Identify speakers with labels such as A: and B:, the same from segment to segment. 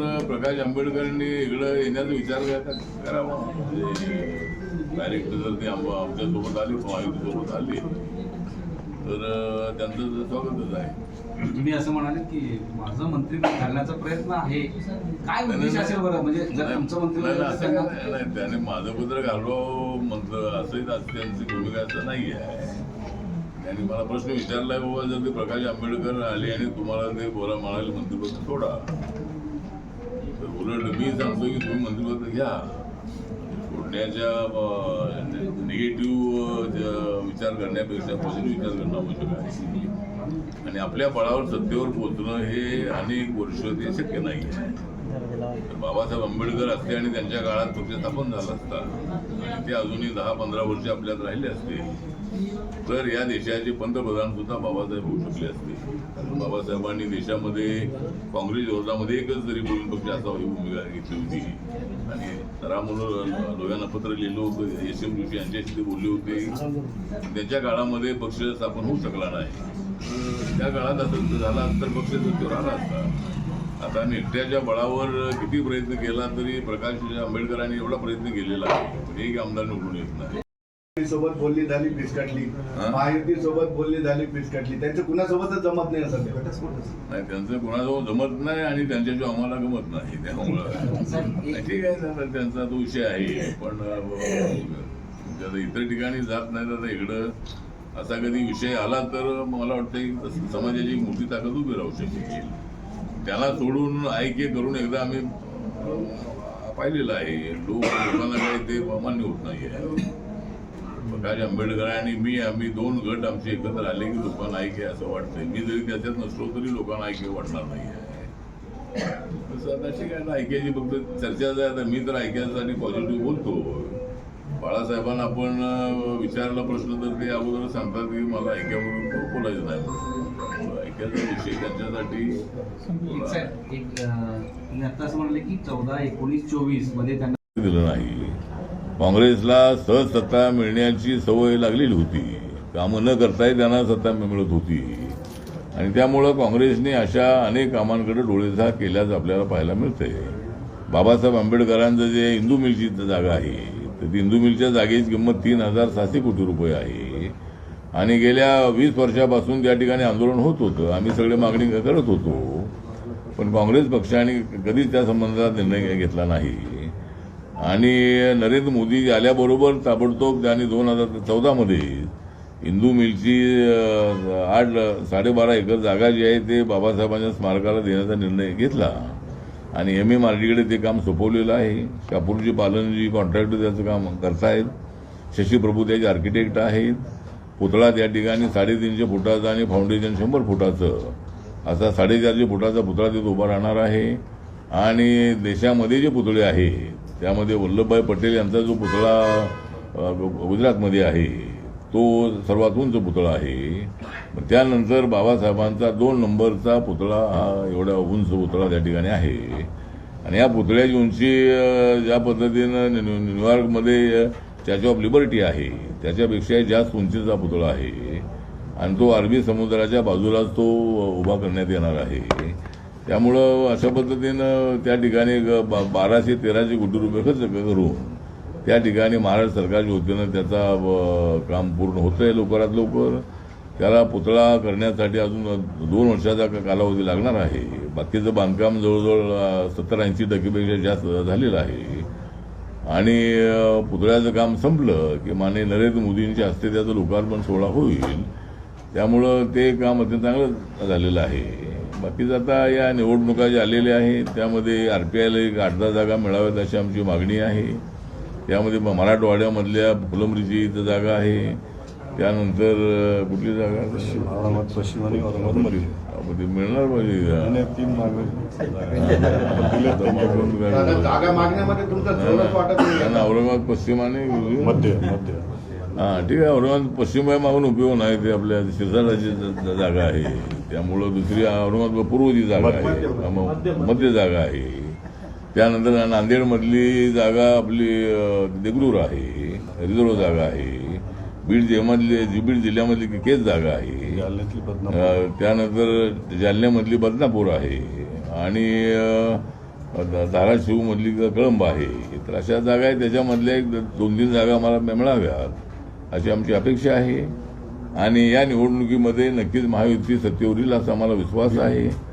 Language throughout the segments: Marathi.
A: प्रकाश आंबेडकरांनी इकडं येण्याचा विचार करा- करावा. डायरेक्ट जर ते आम- आमच्यासोबत आले महायुतीसोबत आले तर त्यांचं स्वागतच आहे.
B: तुम्ही असं म्हणाले की माझं मंत्रिपद घालण्याचा प्रयत्न आहे. काय उद्देश असेल बरं? म्हणजे जर तुमचं
A: काय नाही, त्याने माझं पत्र घालवा म्हणतं असंही त्याच- त्यांची भूमिका असं नाही आहे. त्यांनी मला प्रश्न विचारलाय बाबा जर ते प्रकाश आंबेडकर आले आणि तुम्हाला ते बोला म्हणाले मंत्रिपद सोडा. तर उलट मी सांगतो की तुम्ही मंत्रिपद घ्या सोडण्याच्या निगेटिव्ह विचार करण्यापेक्षा पॉझिटिव्ह विचार करणं आवश्यक आहे. आणि आपल्या बळावर सत्तेवर पोहोचणं हे अनेक वर्ष ते शक्य नाही आहे. तर बाबासाहेब आंबेडकर असते आणि त्यांच्या काळात पक्ष स्थापन झाला असता. आणि ते अजूनही दहा पंधरा वर्ष आपल्यात राहिले असते. तर या देशाचे पंतप्रधान सुद्धा बाबासाहेब होऊ शकले असते. बाबासाहेबांनी देशामध्ये काँग्रेस विरोधामध्ये एकच तरी बोलून पक्ष असावा ही भूमिका घेतली होती. आणि राममनोहर लोह्यांना पत्र लिहिलं होतं एस एम जोशी यांच्याशी ते बोलले होते. त्यांच्या काळामध्ये पक्ष स्थापन होऊ शकला नाही. त्या काळात असं झाला तर पक्ष सत्तेवर आला असता आता नेत्याच्या बळावर किती प्रयत्न केला तरी प्रकाश आंबेडकरांनी एवढा प्रयत्न केलेला आहे. एक आमदार निवडून येत नाही.
C: सोबत बोलली झाली फिसकटली.
A: हा?
C: महायुती सोबत बोलली झाली फिसकटली. त्यांचं कुणासोबतच जमत नाही सध्या
A: नाही त्यांचं कोणाजवळ जमत नाही आणि त्यांच्याशिवाय आम्हाला गमत नाही. त्यामुळं नाही, ठीक आहे त्यांचा तो विषय आहे. पण इतर ठिकाणी जात नाही तर इकडं असा कधी विषय आला तर मला वाटतं समाजाची एक मोठी ताकद उभी राहू शकेल त्याला सोडून ऐके करून एकदा आम्ही पाहिलेलं आहे. लोक लोकांना काही ते मान्य होत नाही आहे प्रकाश आंबेडकर आणि मी आम्ही दोन गट आमचे एकत्र आले की लोकांना ऐके असं वाटतंय. मी जरी त्याच्यात नसलो तरी लोकांना ऐके वाटणार नाही आहे. ना ऐक्याची फक्त चर्चा आहे आता मी तर ऐक्यासाठी पॉझिटिव्ह बोलतो. बाळासाहेबांना आपण विचारला प्रश्न तर ते अगोदर सांगतात की मला ऐक्यावरून बोलायचं नाही ऐक्याचा विषय त्यांच्यासाठी
B: एक साहेब, एक अं, तुम्ही आता असं म्हणाले की चौदा एकोणीस चोवीसमध्ये त्यांना
A: दिलं नाही. काँग्रेसला सहज सत्ता मिळण्याची सवय लागलेली होती. कामं न करताही त्यांना सत्ता मिळत होती. आणि त्यामुळं काँग्रेसने अशा अनेक कामांकडे डोळेझा केल्याचं आपल्याला पाहायला मिळतंय. बाबासाहेब आंबेडकरांचं जे इंदू मिलची जागा आहे तर ती इंदू मिलच्या जागेची किंमत तीन हजार सहाशे कोटी रुपये आहे. आणि गेल्या वीस वर्षापासून त्या ठिकाणी आंदोलन होत होतं. आम्ही सगळे मागणी करत होतो. पण काँग्रेस पक्षाने कधीच त्या संबंधात निर्णय घेतला नाही. आणि नरेंद्र मोदी आल्याबरोबर ताबडतोब त्यांनी दोन हजार चौदामध्ये हिंदू मिलची आठ साडेबारा एकर जागा जी आहे ते बाबासाहेबांच्या स्मारकाला देण्याचा निर्णय घेतला. आणि एम एम आर डीकडे ते काम सोपवलेलं आहे. कापूरजी पालनजी कॉन्ट्रॅक्टर त्याचं काम करतायत. शशी प्रभू त्याचे आर्किटेक्ट आहेत. पुतळा त्या ठिकाणी साडेतीनशे फुटाचं आणि फाउंडेशन शंभर फुटाचं असा साडेचारशे फुटाचा पुतळा तिथे उभा राहणार आहे. आणि देशामध्ये जे पुतळे आहेत त्यामध्ये वल्लभभाई पटेल यांचा जो पुतळा गुजरातमध्ये आहे तो सर्वात उंच पुतळा आहे त्यानंतर बाबासाहेबांचा दोन नंबरचा पुतळा हा एवढा उंच पुतळा त्या ठिकाणी आहे. आणि या पुतळ्याची उंची ज्या पद्धतीनं न्यू- न्यूयॉर्कमध्ये स्टॅच्यू ऑफ लिबर्टी आहे त्याच्यापेक्षा जास्त उंचीचा पुतळा आहे. आणि तो अरबी समुद्राच्या बाजूलाच तो उभा करण्यात येणार आहे. त्यामुळं अशा पद्धतीनं त्या ठिकाणी बा- बाराशे तेराशे कोटी रुपये खर्च करून त्या ठिकाणी महाराष्ट्र सरकारच्या वतीनं त्याचा काम पूर्ण होतं आहे लवकरात लवकर. त्याला पुतळा करण्यासाठी अजून दोन वर्षाचा का- कालावधी लागणार आहे. बाकीचं बांधकाम जवळजवळ सत्तर ऐंशी टक्केपेक्षा जास्त झालेलं आहे. आणि पुतळ्याचं काम संपलं की माने नरेंद्र मोदींच्या हस्ते त्याचा लोकार्पण सोहळा होईल. त्यामुळं ते काम अत्यंत चांगलं झालेलं आहे. बाकीचं आता या निवडणुका ज्या आलेल्या आहेत त्यामध्ये आर पी आयला एक आठ दहा जागा मिळाव्यात अशी आमची मागणी आहे. त्यामध्ये म- मराठवाड्यामधल्या फुलंब्रीची इथं जागा आहे. त्यानंतर कुठली जागा?
D: औरंगाबाद पश्चिम आणि
A: मिळणार पाहिजे औरंगाबाद पश्चिम आणि
D: मध्य मध्य.
A: हा ठीक आहे औरंगाबाद पश्चिम आहे मागून उपयोग नाही ते आपल्या शिरसाटाची जागा आहे. त्यामुळं दुसरी औरंगाबाद पूर्वची जागा आहे. मध्य जागा आहे. त्यानंतर नांदेडमधली जागा आपली देगलूर आहे. रिझर्व जागा आहे. बीड जिल्ह्यामधली बीड जिल्ह्यामधली केस जागा आहे. त्यानंतर जालन्यामधली बदनापूर आहे. आणि धाराशिवमधली कळंब आहे. तर अशा जागा आहेत. त्याच्यामधल्या एक दोन तीन जागा मला मिळाव्यात. अशी आमची अपेक्षा आहे. आणि या निवडणुकीमध्ये नक्कीच महायुती सत्तेवरील असा आम्हाला विश्वास आहे.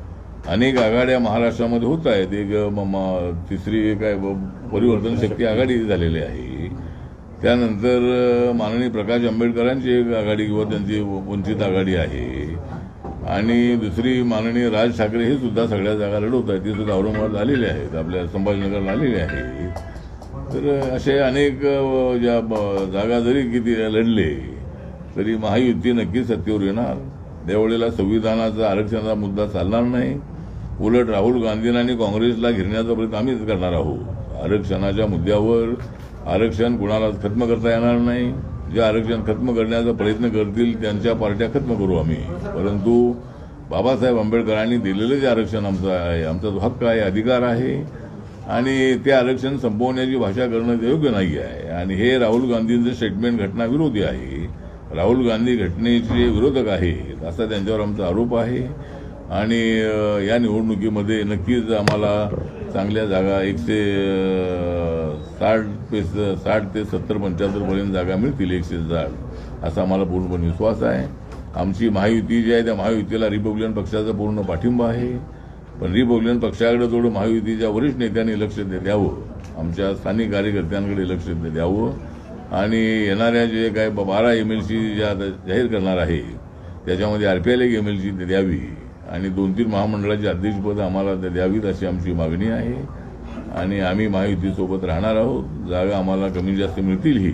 A: अनेक आघाड्या महाराष्ट्रामध्ये होत आहेत. एक म- तिसरी काय परिवर्तन शक्ती आघाडी झालेली आहे. त्यानंतर माननीय प्रकाश आंबेडकरांची एक आघाडी किंवा त्यांची वंचित आघाडी आहे. आणि दुसरी माननीय राज ठाकरे हे सुद्धा सगळ्या जागा लढवत आहेत. ते सुद्धा औरंगाबाद आलेले आहेत. आपल्या संभाजीनगरला आलेले आहेत. तर असे अनेक ज्या जागा जरी किती लढले तरी महायुती नक्कीच सत्तेवर येणार. त्यावेळेला संविधानाचा आरक्षणाचा मुद्दा चालणार नाही. उलट राहुल गांधींना आणि काँग्रेसला घेरण्याचा प्रयत्न आम्हीच करणार आहोत. आरक्षणाच्या मुद्द्यावर आरक्षण कुणाला खत्म करता येणार नाही. जे आरक्षण खत्म करण्याचा प्रयत्न करतील त्यांच्या पार्ट्या खत्म करू आम्ही. परंतु बाबासाहेब आंबेडकरांनी दिलेलं जे आरक्षण आमचं आहे आमचा हक्क आहे अधिकार आहे आणि ते आरक्षण संपवण्याची भाषा करणं ते योग्य नाही आहे. आणि हे राहुल गांधींचं स्टेटमेंट घटनाविरोधी आहे. राहुल गांधी घटनेचे विरोधक आहेत असा त्यांच्यावर आमचा आरोप आहे. आणि या निवडणुकीमध्ये नक्कीच आम्हाला चांगल्या जागा एकशे साठ पे साठ ते सत्तर पंच्याहत्तरपर्यंत जागा मिळतील एकशे साठ असा आम्हाला पूर्णपणे विश्वास आहे. आमची महायुती जी आहे त्या महायुतीला रिपब्लिकन पक्षाचा पूर्ण पाठिंबा आहे. पण रिपब्लिकन पक्षाकडे थोडं महायुतीच्या वरिष्ठ नेत्यांनी लक्ष दे- द्यावं. आमच्या स्थानिक कार्यकर्त्यांकडे लक्ष द्यावं. आणि येणाऱ्या जे काय ब- बारा एम एल सी ज्या आता जाहीर करणार आहे त्याच्यामध्ये आर पी एल एक एम एल सी द्यावी. आणि दोन तीन महामंडळाची अध्यक्षपद आम्हाला ते द्यावीत अशी आमची मागणी आहे. आणि आम्ही महायुतीसोबत राहणार आहोत. जागा आम्हाला कमी जास्त मिळतील ही.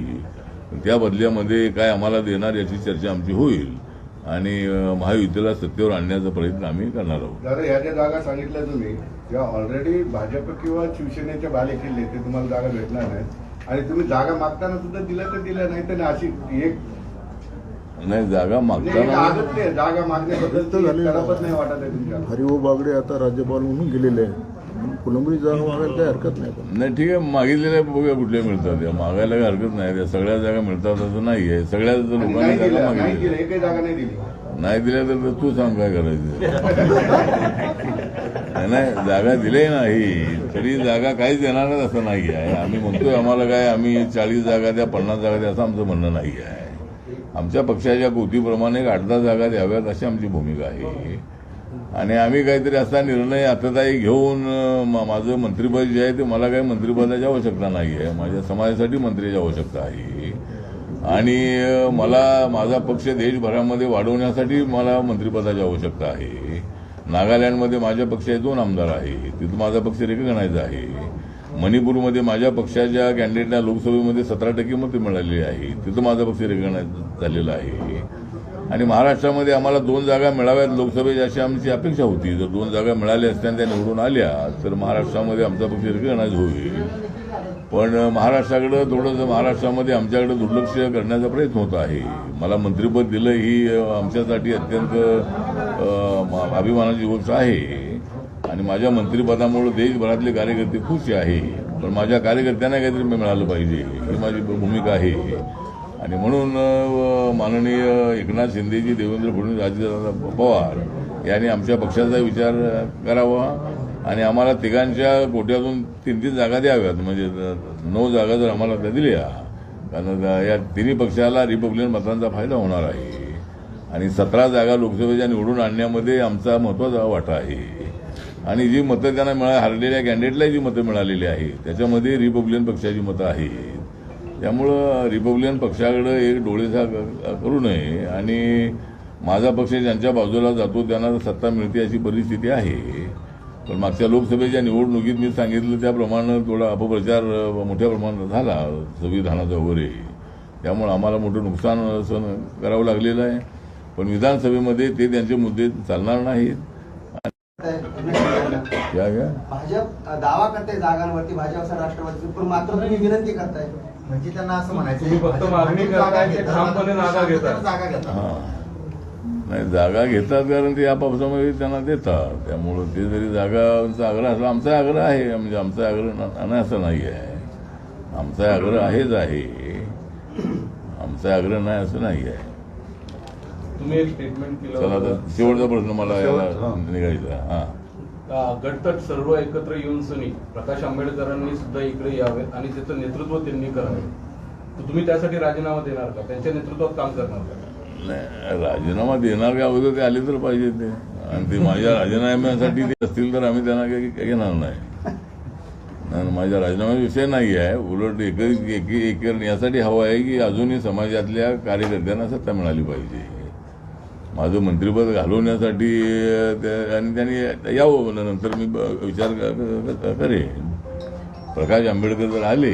A: त्या बदल्यामध्ये काय आम्हाला देणार याची चर्चा आमची होईल. आणि महायुतीला सत्तेवर आणण्याचा प्रयत्न आम्ही करणार आहोत.
C: दादा ह्या ज्या जागा सांगितल्या तुम्ही त्या ऑलरेडी भाजप किंवा शिवसेनेचे बाले किल्ले ते तुम्हाला जागा भेटणार नाहीत आणि तुम्ही जागा मागताना सुद्धा दिल्या तर दिल्या नाही तर अशी एक
A: नाही जागा
C: एक
A: मागताना
C: जागा मागण्याबद्दल
D: झाली.
C: तरपत नाही वाटत आहे तुमच्या
D: हरिभाऊ बागडे आता राज्यपाल म्हणून गेलेले आहेत. म्हणून फुलंबरी जागा मागायला काही हरकत नाही पण.
A: नाही ठीक आहे मागितलेल्या बघूया कुठल्या मिळतात त्या मागायला काही हरकत नाही. त्या सगळ्या जागा मिळतात असं नाही आहे. सगळ्याच
C: आणि
A: लोकांनी
C: नाही
A: जागा मागितली.
C: दिल्या एकही जागा नाही दिली.
A: नाही दिल्या तर तू सांग काय करायचं. नाही, नाही जागा दिली नाही. तरी जागा काहीच देणारच असं नाही आहे. आम्ही म्हणतोय आम्हाला काय आम्ही चाळीस जागा द्या पन्नास जागा द्या असं आमचं म्हणणं नाही आहे. आमच्या पक्षाच्या कृतीप्रमाणे एक आठ दहा जागा द्याव्यात अशी आमची भूमिका आहे. आणि आम्ही काहीतरी असा निर्णय आताताई घेऊन माझं मंत्रिपद जे आहे ते मला काही मंत्रिपदाची आवश्यकता नाही आहे. माझ्या समाजासाठी मंत्र्याची आवश्यकता आहे. आणि मला माझा पक्ष देशभरामध्ये वाढवण्यासाठी मला मंत्रिपदाची आवश्यकता आहे. नागालँडमध्ये माझ्या पक्षाचे दोन आमदार आहे. तिथं माझा पक्ष रेकगणायचा आहे. मणिपूरमध्ये माझ्या पक्षाच्या कॅन्डिडेटला लोकसभेमध्ये सतरा टक्के मतं मिळालेली आहे. तिथं माझा पक्ष रेकगणायचा झालेला आहे. आणि महाराष्ट्रामध्ये आम्हाला दोन जागा मिळाव्यात लोकसभेत अशी आमची अपेक्षा होती. जर दोन जागा मिळाल्या असत्या आणि त्या निवडून आल्या तर महाराष्ट्रामध्ये आमचा पक्ष रेकग्नाइज होईल पण महाराष्ट्राकडं थोडंसं महाराष्ट्रामध्ये आमच्याकडे दुर्लक्ष करण्याचा प्रयत्न होत आहे. मला मंत्रिपद दिलं ही आमच्यासाठी अत्यंत अभिमानाची गोष्ट आहे. आणि माझ्या मंत्रिपदामुळे देशभरातले कार्यकर्ते खुश आहे. पण माझ्या कार्यकर्त्यांना काहीतरी मिळालं पाहिजे. ही माझी भूमिका आहे. आणि म्हणून माननीय एकनाथ शिंदेजी देवेंद्र फडणवीस अजितदादा पवार यांनी आमच्या पक्षाचा विचार करावा आणि आम्हाला तिघांच्या कोट्यातून तीन तीन जागा द्याव्यात. म्हणजे नऊ जागा जर आम्हाला त्या दिल्या कारण या तिन्ही पक्षाला रिपब्लिकन मतांचा फायदा होणार आहे. आणि सतरा जागा लोकसभेच्या निवडून आणण्यामध्ये आमचा महत्त्वाचा वाटा आहे. आणि जी मतं त्यांना मिळा हरलेल्या कॅन्डिडेटला जी मतं मिळालेली आहेत त्याच्यामध्ये रिपब्लिकन पक्षाची मतं आहेत. त्यामुळं रिपब्लिकन पक्षाकडं एक डोळेसा क- करू नये आणि माझा पक्ष ज्यांच्या बाजूला जातो त्यांना सत्ता मिळते अशी परिस्थिती आहे. पण मागच्या लोकसभेच्या निवडणुकीत मी सांगितलं त्याप्रमाणे थोडा अपप्रचार मोठ्या प्रमाणात झाला संविधानाचा वगैरे. त्यामुळं आम्हाला मोठं नुकसान सहन करावं लागलेलं आहे. पण विधानसभेमध्ये ते त्यांचे मुद्दे चालणार नाहीत. या या.
E: भाजप दावा करते जागांवरती भाजप राष्ट्रवादी पण मात्र तुम्ही विनंती करताय.
F: म्हणजे त्यांना असं म्हणायचं
B: तुम्ही फक्त मागणी करताय ते ठामपणे जागा.
F: जागा घेतात.
A: हा. नाही जागा घेतात कारण ते आपापसामध्ये त्यांना देतात. त्यामुळं ते जरी जागांचा आग्रह असला आमचा आग्रह आहे. म्हणजे आमचा आग्रह न- नाही असं नाही आहे आमचा आग्रह आहेच आहे. आमचा आग्रह नाही असं नाही आहे
B: तुम्ही एक स्टेटमेंट केलं
A: चला. शेवटचा प्रश्न मला
C: हा.
A: निघायचा. हा.
F: गटतट सर्व एकत्र येऊन सनी प्रकाश आंबेडकरांनी सुद्धा इकडे यावे आणि त्याचं नेतृत्व त्यांनी करावे. तर तुम्ही त्यासाठी राजीनामा देणार का? त्यांच्या नेतृत्वात काम करणार का?
A: नाही, राजीनामा देणार का अगोदर ते आले तर पाहिजे ते. आणि ते माझ्या राजीनाम्यासाठी ते असतील तर आम्ही त्यांना काही घेणार नाही. माझ्या राजीनामा विषय नाही आहे. उलट एक यासाठी हवं आहे की अजूनही समाजातल्या कार्यकर्त्यांना सत्ता मिळाली पाहिजे. माझं मंत्रिपद घालवण्यासाठी आणि त्यांनी यावं नंतर मी विचार करेन. प्रकाश आंबेडकर जर आले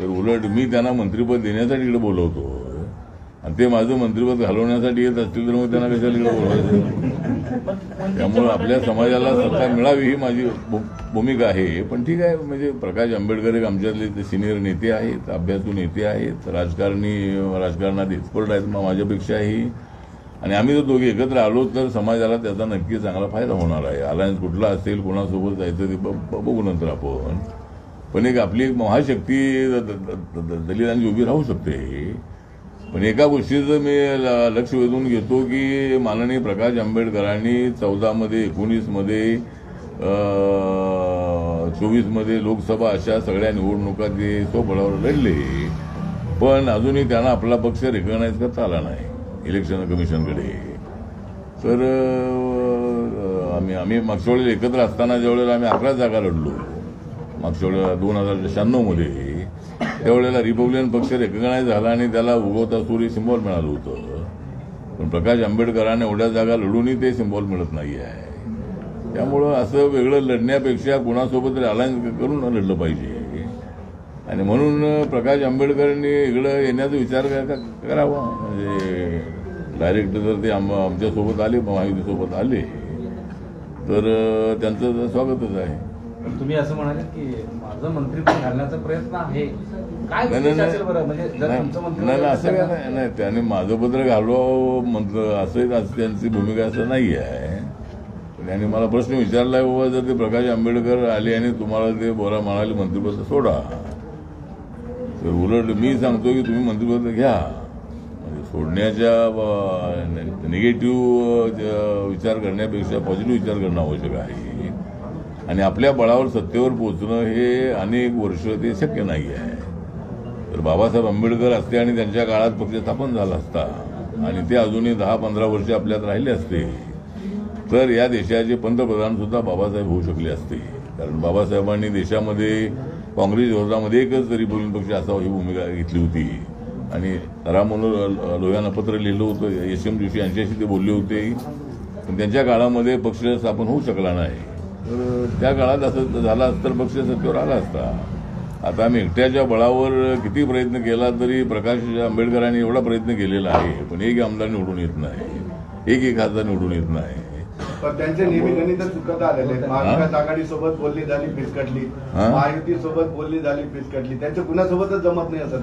A: तर उलट मी त्यांना मंत्रिपद देण्यासाठी इकडे बोलवतो. आणि ते माझं मंत्रिपद घालवण्यासाठी येत असतील तर मग त्यांना कशाला इकडे बोलवायचं? त्यामुळे आपल्या समाजाला सत्ता मिळावी ही माझी भू- भूमिका आहे. पण ठीक आहे म्हणजे प्रकाश आंबेडकर एक आमच्यातले ते सिनियर नेते आहेत अभ्यासू नेते आहेत राजकारणी राजकारणात एक्सपर्ट आहेत मग माझ्यापेक्षाही. आणि आम्ही जर दोघे एकत्र आलो तर समाजाला त्याचा नक्की चांगला फायदा होणार आहे. अलायन्स कुठला असेल कोणासोबत जायचं ते ब- बघू नंतर आपण. पण एक आपली एक महाशक्ती दलितांची उभी राहू शकते पण एका गोष्टीचं मी ल- लक्ष वेधून घेतो की माननीय प्रकाश आंबेडकरांनी चौदामध्ये एकोणीसमध्ये चोवीसमध्ये लोकसभा अशा सगळ्या निवडणुका ते स्वबळावर लढले पण अजूनही त्यांना आपला पक्ष रेकग्नाईज करता आला नाही. इलेक्शन कमिशनकडे तर आम्ही आम्ही मागच्या वेळेला एकत्र असताना ज्यावेळेला आम्ही अकरा जागा लढलो मागच्या वेळेला दोन हजार शहाण्णवमध्ये त्यावेळेला रिपब्लिकन पक्ष रेकग्नाईज झाला आणि त्याला उगवता सूर्य सिम्बॉल मिळालं होतं. पण प्रकाश आंबेडकरांना एवढ्या जागा लढूनही ते सिम्बॉल मिळत नाही आहे. त्यामुळं असं वेगळं लढण्यापेक्षा कुणासोबत तरी अलायन्स करून लढलं पाहिजे. आणि म्हणून प्रकाश आंबेडकरांनी इकडं येण्याचा विचार करावा. म्हणजे डायरेक्ट जर ते आम आमच्यासोबत आले महायुतीसोबत आले तर त्यांचं स्वागतच आहे.
B: तुम्ही असं म्हणाले की माझं मंत्रिपद घालण्याचा प्रयत्न आहे. काय
A: नाही
B: बरं? म्हणजे
A: असं काय नाही नाही त्याने माझं पत्र घालवावं म्हटलं असं असं त्यांची भूमिका असं नाही आहे. त्यांनी मला प्रश्न विचारलाय बाबा जर ते प्रकाश आंबेडकर आले आणि तुम्हाला ते बोला म्हणाले मंत्रिपद सोडा. उलट मी सांगतो की तुम्ही मंत्रिपद घ्या. म्हणजे सोडण्याच्या निगेटिव्ह विचार करण्यापेक्षा पॉझिटिव्ह विचार करणं आवश्यक आहे. आणि आपल्या बळावर सत्तेवर पोहोचणं हे अनेक वर्ष ते शक्य नाही आहे. तर बाबासाहेब आंबेडकर असते आणि त्यांच्या काळात पक्ष स्थापन झाला असता आणि ते अजूनही दहा पंधरा वर्ष आपल्यात राहिले असते. तर या देशाचे पंतप्रधान सुद्धा बाबासाहेब होऊ शकले असते. कारण बाबासाहेबांनी देशामध्ये काँग्रेस विरोधामध्ये एकच रिपब्लिकन पक्ष असावा ही भूमिका घेतली होती. आणि राममनोहर लोह्यांना पत्र लिहिलं होतं एस एम जोशी यांच्याशी ते बोलले होते. पण त्यांच्या काळामध्ये पक्ष स्थापन होऊ शकला नाही. तर त्या काळात असं झाला असतं तर पक्ष सत्तेवर आला असता. आता आम्ही एकट्याच्या बळावर किती प्रयत्न केला तरी प्रकाश आंबेडकरांनी एवढा प्रयत्न केलेला आहे पण एक आमदार निवडून येत नाही. एक एक खासदार निवडून येत नाही.
C: पण त्यांचे नेहमी गणित चुकत आलेले. महाविकास आघाडी सोबत बोलली झाली फिसकटली? महायुती सोबत बोलली झाली फिसकटली त्यांच्या कुणासोबतच जमत नाही असं.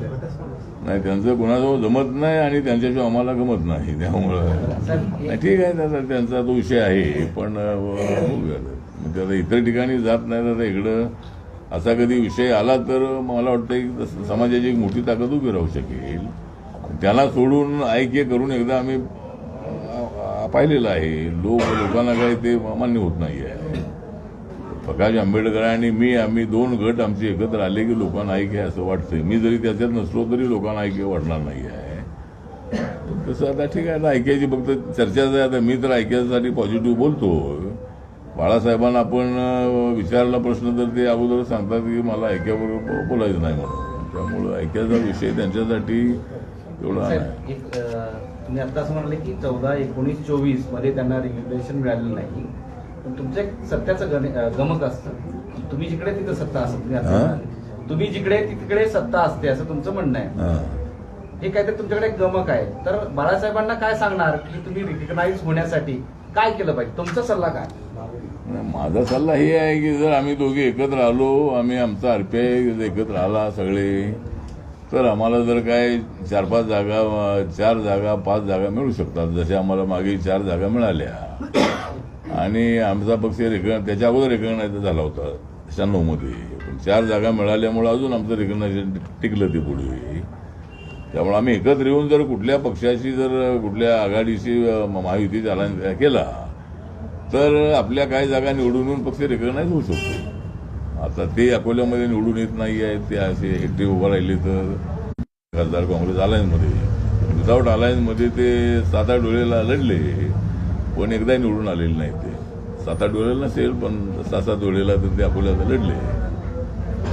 A: नाही त्यांचं कुणाजवळ जमत नाही आणि त्यांच्याशिवाय आम्हाला गमत नाही त्यामुळं नाही, ठीक आहे त्याचा त्यांचा तो विषय आहे पण आता इतर ठिकाणी जात नाही तर इकडं असा कधी विषय आला तर मला वाटतं की समाजाची एक मोठी ताकद उभी राहू शकेल त्याला सोडून ऐक्य करून एकदा आम्ही पाहिलेलं आहे. लोक लोकांना काही ते मान्य होत नाही आहे प्रकाश आंबेडकर आणि मी आम्ही दोन गट आमचे एकत्र आले की लोकांना ऐक्य आहे असं वाटतंय. मी जरी त्याच्यात नसलो तरी लोकांना ऐक्य वाटणार नाही आहे तसं आता ठीक आहे ना ऐक्याची फक्त चर्चाच आहे. आता मी तर ऐक्यासाठी पॉझिटिव्ह बोलतो बाळासाहेबांना आपण विचारला प्रश्न तर ते अगोदर सांगतात की मला ऐक्याबरोबर बोलायचं नाही म्हणून. त्यामुळं ऐक्याचा विषय त्यांच्यासाठी
B: अं, तुम्ही आता असं म्हणाले की चौदा एकोणीस चोवीसमध्ये त्यांना रिग्युलेशन मिळालेलं नाही. पण तुमचं एक सत्याचं गण- गमक असतं. तुम्ही जिकडे तिथं सत्ता असत तुम्ही? म्हणाले. तुम्ही जिकडे तिकडे सत्ता असते असं तुमचं म्हणणं आहे.
A: हां.
B: काहीतरी तुमच्याकडे एक गमक आहे. तर बाळासाहेबांना काय सांगणार की तुम्ही रिकग्नाइज होण्यासाठी काय केलं पाहिजे? तुमचा सल्ला काय?
A: माझा सल्ला हे आहे की जर आम्ही दोघे एकत्र आलो आम्ही आमचा आरपीआय एकत्र आला सगळे तर आम्हाला जर काय चार पाच जागा चार जागा पाच जागा मिळू शकतात. जसे आम्हाला मागे चार जागा मिळाल्या. आणि आमचा पक्ष रेकग्न त्याच्या अगोदर रेकग्नाइज झाला होता शहाण्णवमध्ये पण चार जागा मिळाल्यामुळं अजून आमचं रेकग्नायझेशन टिकलं ते पुढे. त्यामुळे आम्ही एकत्र येऊन जर कुठल्या पक्षाशी जर कुठल्या आघाडीशी महायुती झाला केला तर आपल्या काही जागा निवडून येऊन पक्ष रेकग्नाईज होऊ शकतो. आता ते अकोल्यामध्ये निवडून येत नाही आहेत ते असे एकटे उभं राहिले तर खासदार काँग्रेस अलायन्समध्ये. विदाऊट अलायन्समध्ये ते सात आठ वेळेला लढले पण एकदा निवडून आलेले नाही ते. सात आठ वेळेला नसेल पण सात सात वेळेला तर ते अकोल्याला लढले.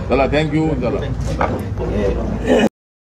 A: चला थँक्यू चला